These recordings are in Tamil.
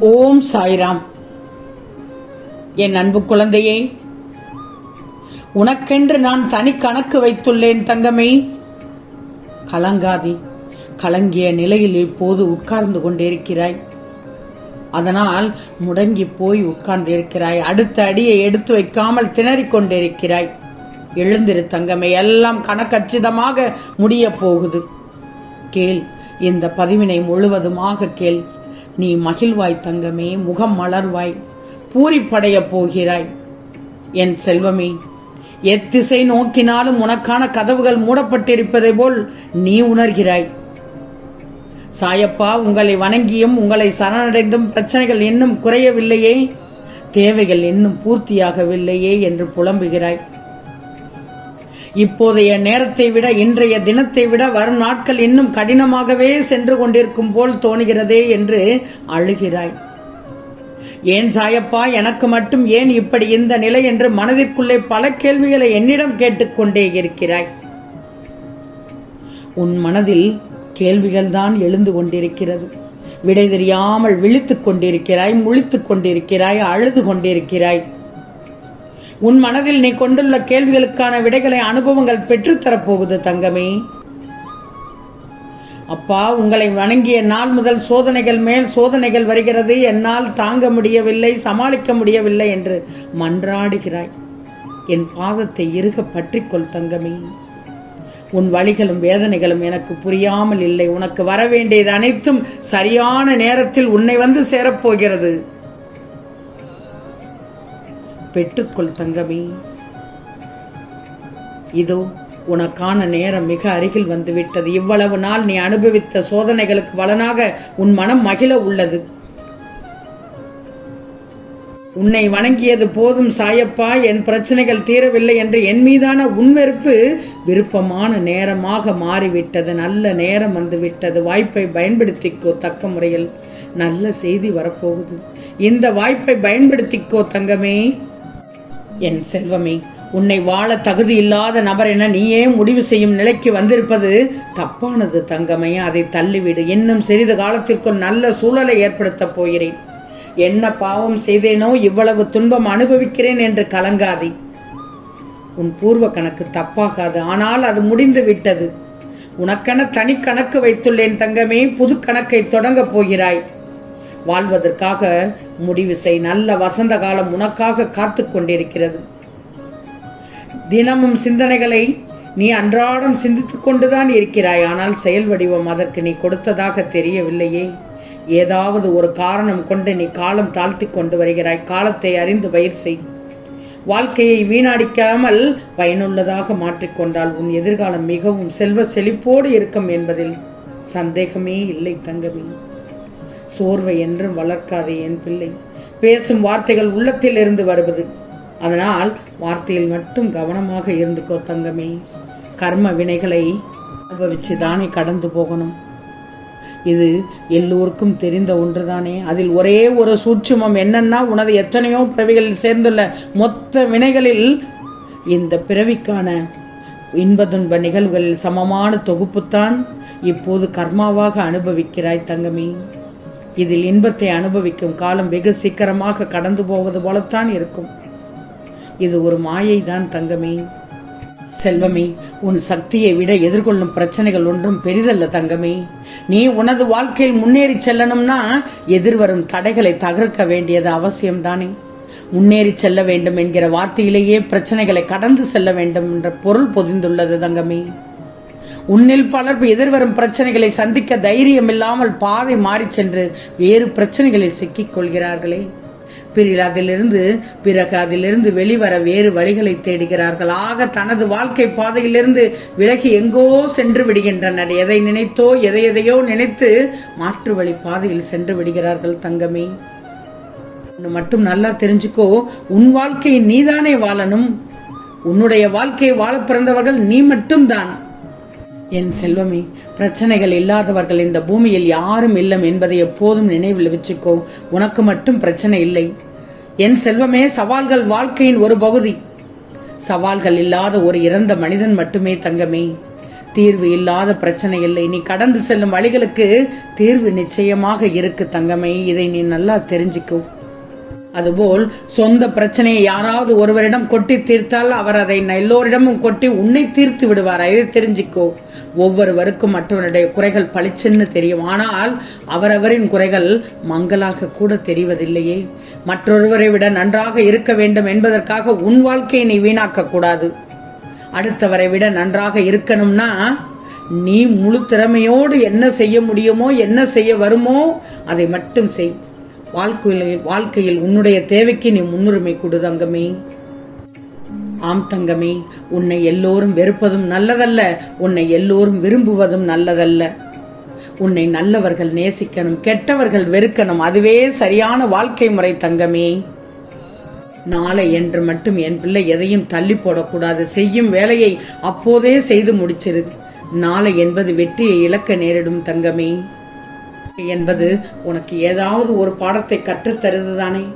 ஓம் சாய்ராம். என் அன்பு குழந்தையே உனக்கென்று நான் தனி கணக்கு வைத்துள்ளேன் தங்கமே. கலங்காதி கலங்கிய நிலையில் இப்போது உட்கார்ந்து கொண்டிருக்கிறாய். அதனால் முடங்கி போய் உட்கார்ந்திருக்கிறாய். அடுத்த அடியை எடுத்து வைக்காமல் திணறிக் கொண்டிருக்கிறாய். எழுந்திரு தங்கமே எல்லாம் கணக்கச்சிதமாக முடிய போகுது. கேள் இந்த பதிவினை முழுவதுமாக கேள். நீ மகிழ்வாய் தங்கமே முகம் மலர்வாய் பூரிப்படைய போகிறாய். என் செல்வமே எத்திசை நோக்கினாலும் உனக்கான கதவுகள் மூடப்பட்டிருப்பதை போல் நீ உணர்கிறாய். சாயப்பா உங்களை வணங்கியும் உங்களை சரணடைந்தும் பிரச்சனைகள் இன்னும் குறையவில்லையே தேவைகள் இன்னும் பூர்த்தியாகவில்லையே என்று புலம்புகிறாய். இப்போதைய நேரத்தை விட இன்றைய தினத்தை விட வரும் நாட்கள் இன்னும் கடினமாகவே சென்று கொண்டிருக்கும் போல் தோணுகிறதே என்று அழுகிறாய். ஏன் சாயப்பா எனக்கு மட்டும் ஏன் இப்படி இந்த நிலை என்று மனதிற்குள்ளே பல கேள்விகளை என்னிடம் கேட்டுக்கொண்டே இருக்கிறாய். உன் மனதில் கேள்விகள்தான் எழுந்து கொண்டிருக்கிறது. விடை தெரியாமல் விழித்துக் கொண்டிருக்கிறாய் முழித்துக் கொண்டிருக்கிறாய் அழுது கொண்டிருக்கிறாய். உன் மனதில் நீ கொண்டுள்ள கேள்விகளுக்கான விடைகளை அனுபவங்கள் பெற்றுத்தரப்போகுது தங்கமே. அப்பா உங்களை வணங்கிய நாள் முதல் சோதனைகள் மேல் சோதனைகள் வருகிறது. என்னால் தாங்க முடியவில்லை சமாளிக்க முடியவில்லை என்று மன்றாடுகிறாய். என் பாதத்தை இறுக பற்றிக்கொள் தங்கமே. உன் வழிகளும் வேதனைகளும் எனக்கு புரியாமல் இல்லை. உனக்கு வர வேண்டியது அனைத்தும் சரியான நேரத்தில் உன்னை வந்து சேரப்போகிறது. பெற்றுக்கொள் தங்கமே. இதோ உனக்கான நேரம் மிக அருகில் வந்துவிட்டது. இவ்வளவு நாள் நீ அனுபவித்த சோதனைகளுக்கு பலனாக உன் மனம் மகிழ உள்ளது. உன்னை வணங்கியது போதும் சாயப்பா என் பிரச்சனைகள் தீரவில்லை என்று என் மீதான உன்வெறுப்பு விருப்பமான நேரமாக மாறிவிட்டது. நல்ல நேரம் வந்துவிட்டது. வாய்ப்பை பயன்படுத்திக்கோ தக்க முறையில். நல்ல செய்தி வரப்போகுது. இந்த வாய்ப்பை பயன்படுத்திக்கோ தங்கமே. என் செல்வமே உன்னை வாழ தகுதி இல்லாத நபர் என நீயே முடிவு செய்யும் நிலைக்கு வந்திருப்பது தப்பானது தங்கமே. அதை தள்ளிவிடு. இன்னும் சிறிது காலத்திற்குள் நல்ல சூழலை ஏற்படுத்தப் போகிறேன். என்ன பாவம் செய்தேனோ இவ்வளவு துன்பம் அனுபவிக்கிறேன் என்று கலங்காதே. உன் பூர்வ கணக்கு தப்பாகாது. ஆனால் அது முடிந்து விட்டது. உனக்கென தனி கணக்கு வைத்துள்ளேன் தங்கமே. புது கணக்கை தொடங்கப் போகிறாய். வாழ்வதற்காக முடிவு செய். நல்ல வசந்த காலம் உனக்காக காத்து கொண்டிருக்கிறது. தினமும் சிந்தனைகளை நீ அன்றாடம் சிந்தித்து கொண்டுதான் இருக்கிறாய். ஆனால் செயல் வடிவம் அதற்கு நீ கொடுத்ததாக தெரியவில்லையே. ஏதாவது ஒரு காரணம் கொண்டு நீ காலம் தாழ்த்தி கொண்டு வருகிறாய். காலத்தை அறிந்து பயிர் செய். வாழ்க்கையை வீணடிக்காமல் பயனுள்ளதாக மாற்றிக்கொண்டால் உன் எதிர்காலம் மிகவும் செல்வ செழிப்போடு இருக்கும் என்பதில் சந்தேகமே இல்லை தங்கமே. சோர்வை என்றும் வளர்க்காதே என் பிள்ளை. பேசும் வார்த்தைகள் உள்ளத்தில் இருந்து வருவது. அதனால் வார்த்தையில் மட்டும் கவனமாக இருந்துக்கோ தங்கமே. கர்ம வினைகளை அனுபவிச்சு தானே கடந்து போகணும். இது எல்லோருக்கும் தெரிந்த ஒன்றுதானே. அதில் ஒரே ஒரு சூட்சுமம் என்னன்னா உனது எத்தனையோ பிறவிகளில் சேர்ந்துள்ள மொத்த வினைகளில் இந்த பிறவிக்கான இன்பதுன்ப நிகழ்வுகளில் சமமான தொகுப்புத்தான் இப்போது கர்மாவாக அனுபவிக்கிறாய் தங்கமே. இதில் இன்பத்தை அனுபவிக்கும் காலம் வெகு சீக்கிரமாக கடந்து போவது போலத்தான் இருக்கும். இது ஒரு மாயை தான் தங்கமே. செல்வமே உன் சக்தியை விட எதிர்கொள்ளும் பிரச்சனைகள் ஒன்றும் பெரிதல்ல தங்கமே. நீ உனது வாழ்க்கையில் முன்னேறி செல்லணும்னா எதிர்வரும் தடைகளை தகர்க்க வேண்டியது அவசியம்தானே. முன்னேறி செல்ல வேண்டும் என்கிற வார்த்தையிலேயே பிரச்சனைகளை கடந்து செல்ல வேண்டும் என்ற பொருள் பொதிந்துள்ளது தங்கமே. உன்னில் பலர் எதிர்வரும் பிரச்சனைகளை சந்திக்க தைரியம் இல்லாமல் பாதை மாறிச் சென்று வேறு பிரச்சனைகளில் சிக்கிக் கொள்கிறார்களே பிறகு அதிலிருந்து பிறகு அதிலிருந்து வெளிவர வேறு வழிகளை தேடுகிறார்கள். ஆக தனது வாழ்க்கை பாதையிலிருந்து விலகி எங்கோ சென்று விடுகின்றனர். எதை நினைத்தோ எதை எதையோ நினைத்து மாற்று வழி பாதையில் சென்று விடுகிறார்கள் தங்கமே. ஒன்று மட்டும் நல்லா தெரிஞ்சுக்கோ உன் வாழ்க்கையை நீதானே வாழணும். உன்னுடைய வாழ்க்கையை வாழ பிறந்தவர்கள் நீ மட்டும்தான். என் செல்வமே பிரச்சனைகள் இல்லாதவர்கள் இந்த பூமியில் யாரும் இல்லம் என்பதை எப்போதும் நினைவில் வச்சுக்கோ. உனக்கு மட்டும் பிரச்சனை இல்லை. என் செல்வமே சவால்கள் வாழ்க்கையின் ஒரு பகுதி. சவால்கள் இல்லாத ஒரு இறந்த மனிதன் மட்டுமே தங்கமே. தீர்வு இல்லாத பிரச்சனை இல்லை. நீ கடந்து செல்லும் வழிகளுக்கு தீர்வு நிச்சயமாக இருக்கு தங்கமே. இதை நீ நல்லா தெரிஞ்சுக்கோ. அதுபோல் சொந்த பிரச்சனையை யாராவது ஒருவரிடம் கொட்டி தீர்த்தால் அவர் அதை எல்லோரிடமும் கொட்டி உன்னை தீர்த்து விடுவார்? இதை தெரிஞ்சுக்கோ. ஒவ்வொருவருக்கும் மற்றவருடைய குறைகள் பளிச்சென்னு தெரியும். ஆனால் அவரவரின் குறைகள் மங்களாக கூட தெரிவதில்லையே. மற்றொருவரை விட நன்றாக இருக்க வேண்டும் என்பதற்காக உன் வாழ்க்கையை நீ வீணாக்க கூடாது. அடுத்தவரை விட நன்றாக இருக்கணும்னா நீ முழு திறமையோடு என்ன செய்ய முடியுமோ என்ன செய்ய வருமோ அதை மட்டும் செய். வாழ்க்கையில் வாழ்க்கையில் உன்னுடைய தேவைக்கு நீ முன்னுரிமை கொடு தங்கமே. ஆம் தங்கமே உன்னை எல்லோரும் வெறுப்பதும் நல்லதல்ல உன்னை எல்லோரும் விரும்புவதும் நல்லதல்ல. உன்னை நல்லவர்கள் நேசிக்கணும் கெட்டவர்கள் வெறுக்கணும் அதுவே சரியான வாழ்க்கை முறை தங்கமே. நாளை என்று மட்டும் என் பிள்ளை எதையும் தள்ளி போடக்கூடாது செய்யும் வேலையை அப்போதே செய்து முடிச்சிரு. நாளை என்பது வெற்றியை இழக்க நேரிடும் தங்கமே. என்பது உனக்கு ஏதாவது ஒரு பாடத்தை கற்றுத்தருதுதானே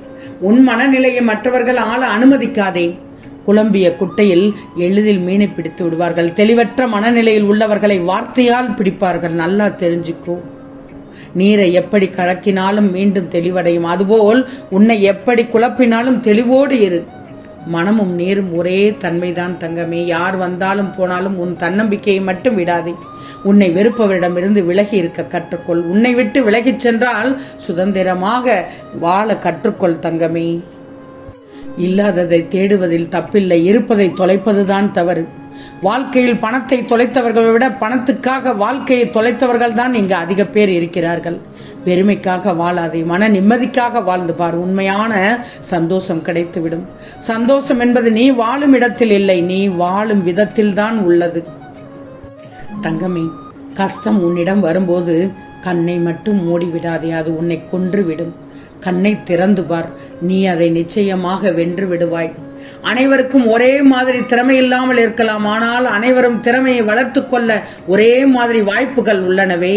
உன் மனநிலையை மற்றவர்கள் ஆள அனுமதிக்காதே. குழம்பிய குட்டையில் எளிதில் மீனை பிடித்து விடுவார்கள். தெளிவற்ற மனநிலையில் உள்ளவர்களை வார்த்தையால் பிடிப்பார்கள். நல்லா தெரிஞ்சுக்கோ. நீரை எப்படி கலக்கினாலும் மீண்டும் தெளிவடையும். அதுபோல் உன்னை எப்படி குழப்பினாலும் தெளிவோடு இரு. மனமும் நீரும் ஒரே தன்மைதான் தங்கமே. யார் வந்தாலும் போனாலும் உன் தன்னம்பிக்கையை மட்டும் விடாதே. உன்னை வெறுப்பவரிடமிருந்து விலகி இருக்க கற்றுக்கொள். உன்னை விட்டு விலகிச் சென்றால் சுதந்திரமாக வாழ கற்றுக்கொள் தங்கமே. இல்லாததை தேடுவதில் தப்பில்லை. இருப்பதை தொலைப்பதுதான் தவறு. வாழ்க்கையில் பணத்தை தொலைத்தவர்களை விட பணத்துக்காக வாழ்க்கையை தொலைத்தவர்கள் தான் இங்கு அதிக பேர் இருக்கிறார்கள். பெருமைக்காக வாழாதே மன நிம்மதிக்காக வாழ்ந்து பார். உண்மையான சந்தோஷம் கிடைத்துவிடும். சந்தோஷம் என்பது நீ வாழும் இடத்தில் இல்லை நீ வாழும் விதத்தில் தான் உள்ளது. தங்கமே கஷ்டம் உன்னிடம் வரும்போது கண்ணை மட்டும் மூடிவிடாதே அது உன்னை கொன்று விடும் கண்ணை திறந்து பார். நீ அதை நிச்சயமாக வென்று விடுவாய். அனைவருக்கும் ஒரே மாதிரி திறமை இல்லாமல் இருக்கலாம். ஆனால் அனைவரும் திறமையை வளர்த்து கொள்ள ஒரே மாதிரி வாய்ப்புகள் உள்ளனவே.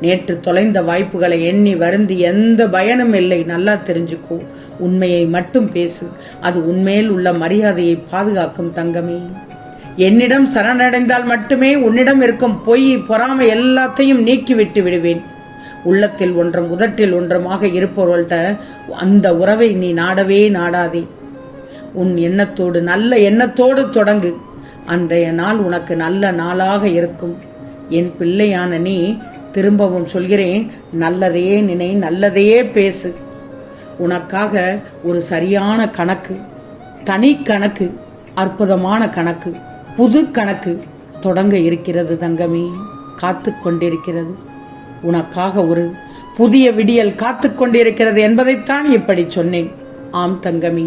நேற்று தொலைந்த வாய்ப்புகளை எண்ணி வருந்தி எந்த பயனும் இல்லை. நல்லா தெரிஞ்சுக்கோ. உண்மையை மட்டும் பேசு. அது உண்மையில் உள்ள மரியாதையை பாதுகாக்கும் தங்கமே. என்னிடம் சரணடைந்தால் மட்டுமே உன்னிடம் இருக்கும் பொய் பொறாமை எல்லாத்தையும் நீக்கிவிட்டு விடுவேன். உள்ளத்தில் ஒன்றும் உதட்டில் ஒன்றுமாக இருப்பவர்கள்ட்ட அந்த உறவை நீ நாடவே நாடாதே. உன் எண்ணத்தோடு நல்ல எண்ணத்தோடு தொடங்கு. அந்த நாள் உனக்கு நல்ல நாளாக இருக்கும். என் பிள்ளையான நீ திரும்பவும் சொல்கிறேன் நல்லதையே நினை நல்லதையே பேசு. உனக்காக ஒரு சரியான கணக்கு தனி கணக்கு அற்புதமான கணக்கு புது கணக்கு தொடங்க இருக்கிறது தங்கமே காத்து கொண்டிருக்கிறது. உனக்காக ஒரு புதிய விடியல் காத்து கொண்டிருக்கிறது என்பதைத்தான் இப்படி சொன்னேன். ஆம் தங்கமி.